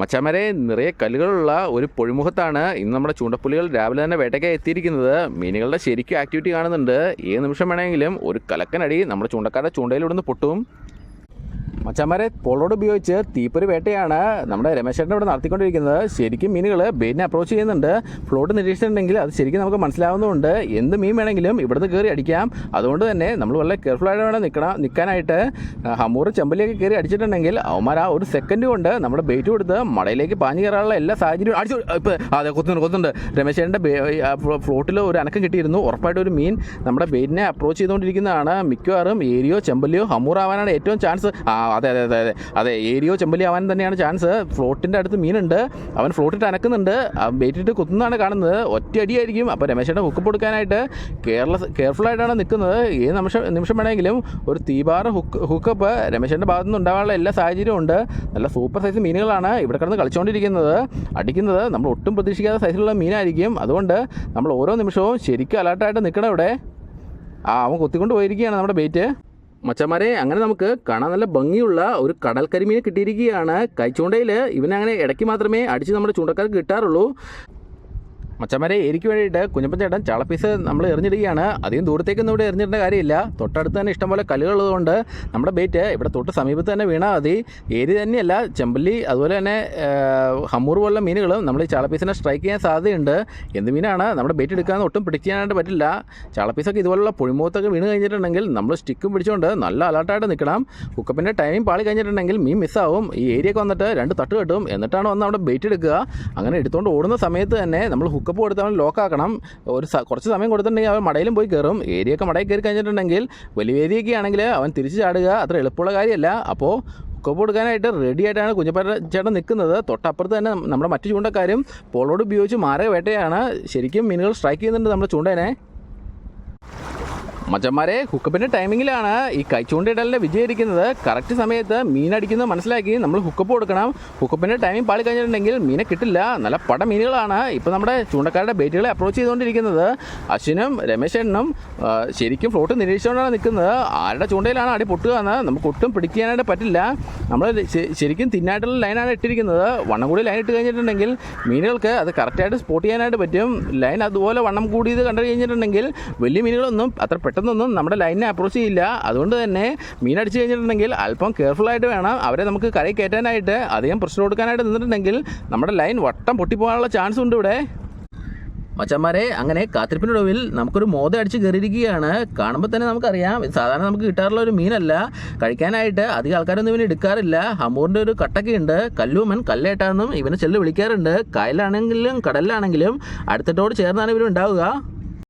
മച്ചാമരെ നിറയെ കല്ലുകളുള്ള ഒരു പൊഴിമുഖത്താണ് ഇന്ന് നമ്മുടെ ചൂണ്ടപ്പുലികൾ രാവിലെ തന്നെ വേട്ടയ്ക്കായി എത്തിയിരിക്കുന്നത്. മീനുകളുടെ ശരിക്കും ആക്ടിവിറ്റി കാണുന്നുണ്ട്. ഏത് നിമിഷം വേണമെങ്കിലും ഒരു കലക്കനടി നമ്മുടെ ചൂണ്ടക്കാരുടെ ചൂണ്ടയിലൂടെ പൊട്ടും. മച്ചാമാരെ പോളോട് ഉപയോഗിച്ച് തീപ്പൊരു വേട്ടയാണ് നമ്മുടെ രമേശേട്ടൻ ഇവിടെ നടത്തിക്കൊണ്ടിരിക്കുന്നത്. ശരിക്കും മീനുകൾ ബെയിനെ അപ്രോച്ച് ചെയ്യുന്നുണ്ട്. ഫ്ലോട്ട് നിരീക്ഷിച്ചിട്ടുണ്ടെങ്കിൽ അത് ശരിക്കും നമുക്ക് മനസ്സിലാവുന്നതുകൊണ്ട് എന്ത് മീൻ വേണമെങ്കിലും ഇവിടുന്ന് കയറി അടിക്കാം. അതുകൊണ്ട് തന്നെ നമ്മൾ വളരെ കെയർഫുള്ളായിട്ട് വേണം നിൽക്കണം നിൽക്കാനായിട്ട് ഹമൂർ ചെമ്പലിയൊക്കെ കയറി അടിച്ചിട്ടുണ്ടെങ്കിൽ അവന്മാർ ആ ഒരു സെക്കൻഡ് കൊണ്ട് നമ്മുടെ ബെയ്റ്റ് കൊടുത്ത് മടയിലേക്ക് പാഞ്ഞു കയറാനുള്ള എല്ലാ സാഹചര്യവും അടിച്ചു ഇപ്പം അതെ കൊത്തുന്നുണ്ട് കൊത്തുന്നുണ്ട്. രമേശേട്ടന്റെ ഫ്ലോട്ടിൽ ഒരു അനക്കം കിട്ടിയിരുന്നു. ഉറപ്പായിട്ട് ഒരു മീൻ നമ്മുടെ ബെയ്റ്റിനെ അപ്രോച്ച് ചെയ്തുകൊണ്ടിരിക്കുന്നതാണ്. മിക്കവാറും ഏരിയോ ചെമ്പലിയോ ഹമൂർ ആവാനാണ് ഏറ്റവും ചാൻസ് ആ അതെ അതെ അതെ അതെ. അതെ ഏരിയോ ചെമ്പലി ആവാൻ തന്നെയാണ് ചാൻസ് ഫ്ലോട്ടിന്റെ അടുത്ത് മീനുണ്ട്. അവൻ ഫ്ലോട്ടിട്ട് അനക്കുന്നുണ്ട്. ബേറ്റിട്ട് കുത്തുന്നതാണ് കാണുന്നത്. ഒറ്റ അടിയായിരിക്കും. അപ്പോൾ രമേശേട്ടൻ ഹുക്ക് കൊടുക്കാനായിട്ട് കെയർലെസ് കെയർഫുൾ ആയിട്ടാണ് നിൽക്കുന്നത്. ഏത് നിമിഷം നിമിഷം വേണമെങ്കിലും ഒരു തീപാറ ഹുക്ക് ഹുക്കപ്പ് രമേശേട്ടന്റെ ഭാഗത്തു നിന്ന് ഉണ്ടാകാനുള്ള എല്ലാ സാഹചര്യവും ഉണ്ട്. നല്ല സൂപ്പർ സൈസ് മീനുകളാണ് ഇവിടെ കിടന്ന് കളിച്ചുകൊണ്ടിരിക്കുന്നത് അടിക്കുന്നത് നമ്മൾ ഒട്ടും പ്രതീക്ഷിക്കാത്ത സൈസിലുള്ള മീനായിരിക്കും. അതുകൊണ്ട് നമ്മൾ ഓരോ നിമിഷവും ശരിക്കും അലർട്ടായിട്ട് നിൽക്കണം ഇവിടെ. ആ അവൻ കൊത്തിക്കൊണ്ട് പോയിരിക്കുകയാണ് നമ്മുടെ ബെയ്റ്റ് മച്ചന്മാരെ അങ്ങനെ നമുക്ക് കാണാൻ നല്ല ഭംഗിയുള്ള ഒരു കടൽ കരിമീനെ കിട്ടിയിരിക്കുകയാണ് കൈച്ചൂണ്ടയിൽ ഇവനങ്ങനെ ഇടയ്ക്ക് മാത്രമേ അടിച്ച് നമ്മുടെ ചൂണ്ടക്കാർക്ക് കിട്ടാറുള്ളൂ. മച്ചന്മാരെ എനിക്ക് വേണ്ടിയിട്ട് കുഞ്ഞപ്പൻ ചേട്ടൻ ചളപ്പീസ് നമ്മൾ എറിഞ്ഞിടുകയാണ് അധികം ദൂരത്തേക്കൊന്നും ഇവിടെ എറിഞ്ഞിടേണ്ട കാര്യമില്ല. തൊട്ടടുത്ത് തന്നെ ഇഷ്ടംപോലെ കല്ലുകളുള്ളതുകൊണ്ട് നമ്മുടെ ബേറ്റ് ഇവിടെ തൊട്ട് സമീപത്ത് തന്നെ വീണാൽ മതി. ഏരി തന്നെയല്ല ചെമ്പല്ലി അതുപോലെ തന്നെ ഹമ്മൂർ പോലുള്ള മീനുകളും നമ്മൾ ഈ ചളപ്പീസിനെ സ്ട്രൈക്ക് ചെയ്യാൻ സാധ്യതയുണ്ട്. എന്ത് മീനാണ് നമ്മുടെ ബേറ്റ് എടുക്കാൻ ഒട്ടും പിടിച്ച് ചെയ്യാനായിട്ട് പറ്റില്ല. ചളപ്പീസൊക്കെ ഇതുപോലുള്ള പുഴിമുഖത്തൊക്കെ വീണ് കഴിഞ്ഞിട്ടുണ്ടെങ്കിൽ നമ്മൾ സ്റ്റിക്കും പിടിച്ചുകൊണ്ട് നല്ല അലർട്ടായിട്ട് നിൽക്കണം. ഹുക്കപ്പിന്റെ ടൈമിംഗ് പാളി കഴിഞ്ഞിട്ടുണ്ടെങ്കിൽ മീൻ മിസ്സാവും ഈ ഏരിയയൊക്കെ വന്നിട്ട് രണ്ട് തട്ട് കെട്ടും. എന്നിട്ടാണ് വന്ന് അവിടെ ബേറ്റ് എടുക്കുക. അങ്ങനെ എടുത്തുകൊണ്ട് ഓടുന്ന സമയത്ത് തന്നെ നമ്മൾ ഹുക്കപ്പ് അവൻ ലോക്കാക്കണം. ഒരു കുറച്ച് സമയം കൊടുത്തിട്ടുണ്ടെങ്കിൽ അവൻ മടയിലും പോയി കയറും ഏരിയൊക്കെ മടയിൽ കയറി കഴിഞ്ഞിട്ടുണ്ടെങ്കിൽ വലിയ ഏരിയൊക്കെ ആണെങ്കിൽ അവൻ തിരിച്ച് ചാടുക. അത്ര എളുപ്പമുള്ള കാര്യമല്ല. അപ്പോൾ ഹുക്കപ്പ് കൊടുക്കാനായിട്ട് റെഡി ആയിട്ടാണ് ചേട്ടൻ നിൽക്കുന്നത്. തൊട്ടപ്പുറത്ത് തന്നെ നമ്മുടെ മറ്റു ചൂണ്ടക്കാരും പോളോട് ഉപയോഗിച്ച് മാറിയ വേട്ടയാണ്. ശരിക്കും മീനുകൾ സ്ട്രൈക്ക് ചെയ്യുന്നുണ്ട് നമ്മുടെ ചൂണ്ടേനെ. മച്ചന്മാരെ ഹുക്കപ്പിന്റെ ടൈമിങ്ങിലാണ് ഈ കൈച്ചൂണ്ടിടലിന്റെ വിജയിരിക്കുന്നത് കറക്റ്റ് സമയത്ത് മീൻ അടിക്കുന്നത് മനസ്സിലാക്കി നമ്മൾ ഹുക്കപ്പ് കൊടുക്കണം. ഹുക്കപ്പിന്റെ ടൈമിംഗ് പാളി കഴിഞ്ഞിട്ടുണ്ടെങ്കിൽ മീനെ കിട്ടില്ല. നല്ല പട മീനുകളാണ് ഇപ്പൊ നമ്മുടെ ചൂണ്ടക്കാരുടെ ബേറ്റുകളെ അപ്രോച്ച് ചെയ്തുകൊണ്ടിരിക്കുന്നത്. അശ്വിനും രമേശേണ്ണനും ശരിക്കും ഫ്ലോട്ട് നിരീക്ഷിച്ചുകൊണ്ടാണ് നിൽക്കുന്നത്. ആരുടെ ചൂണ്ടയിലാണ് അടി പൊട്ടുക എന്ന് നമുക്ക് ഒട്ടും പിടിക്കാനായിട്ട് പറ്റില്ല. നമ്മൾ ശരിക്കും തിന്നായിട്ടുള്ള ലൈനാണ് ഇട്ടിരിക്കുന്നത്. വണ്ണം കൂടി ലൈൻ ഇട്ട് കഴിഞ്ഞിട്ടുണ്ടെങ്കിൽ മീനുകൾക്ക് അത് കറക്റ്റായിട്ട് സ്പോട്ട് ചെയ്യാനായിട്ട് പറ്റും. ലൈൻ അതുപോലെ വണ്ണം കൂടിയത് കണ്ടു കഴിഞ്ഞിട്ടുണ്ടെങ്കിൽ വലിയ മീനുകളൊന്നും അത്ര പെട്ടെന്നൊന്നും നമ്മുടെ ലൈനിനെ അപ്രോച്ച് ചെയ്യില്ല. അതുകൊണ്ട് തന്നെ മീൻ അടിച്ചു കഴിഞ്ഞിട്ടുണ്ടെങ്കിൽ അല്പം കെയർഫുൾ ആയിട്ട് വേണം അവരെ നമുക്ക് കരയിൽ കയറ്റാനായിട്ട് അധികം പ്രഷർ കൊടുക്കാനായിട്ട് നിന്നിട്ടുണ്ടെങ്കിൽ നമ്മുടെ ലൈൻ വട്ടം പൊട്ടിപ്പോകാനുള്ള ചാൻസ് ഉണ്ട് ഇവിടെ. മച്ചന്മാരെ അങ്ങനെ കാത്തിരിപ്പിനൊടുവിൽ നമുക്കൊരു മോദ അടിച്ച് കയറിയിരിക്കുകയാണ്. കാണുമ്പോൾ തന്നെ നമുക്കറിയാം സാധാരണ നമുക്ക് കിട്ടാറുള്ള ഒരു മീനല്ല. കഴിക്കാനായിട്ട് അധികം ആൾക്കാരൊന്നും ഇവന് എടുക്കാറില്ല. ഹമൂറിന്റെ ഒരു കട്ടൊക്കെ ഉണ്ട്. കല്ലൂമൻ കല്ലേട്ടാന്നും ഇവനെ ചെല്ല് വിളിക്കാറുണ്ട്. കായലാണെങ്കിലും കടലിലാണെങ്കിലും അടുത്തിട്ടോട് ചേർന്നാണ് ഇവർ ഉണ്ടാവുക.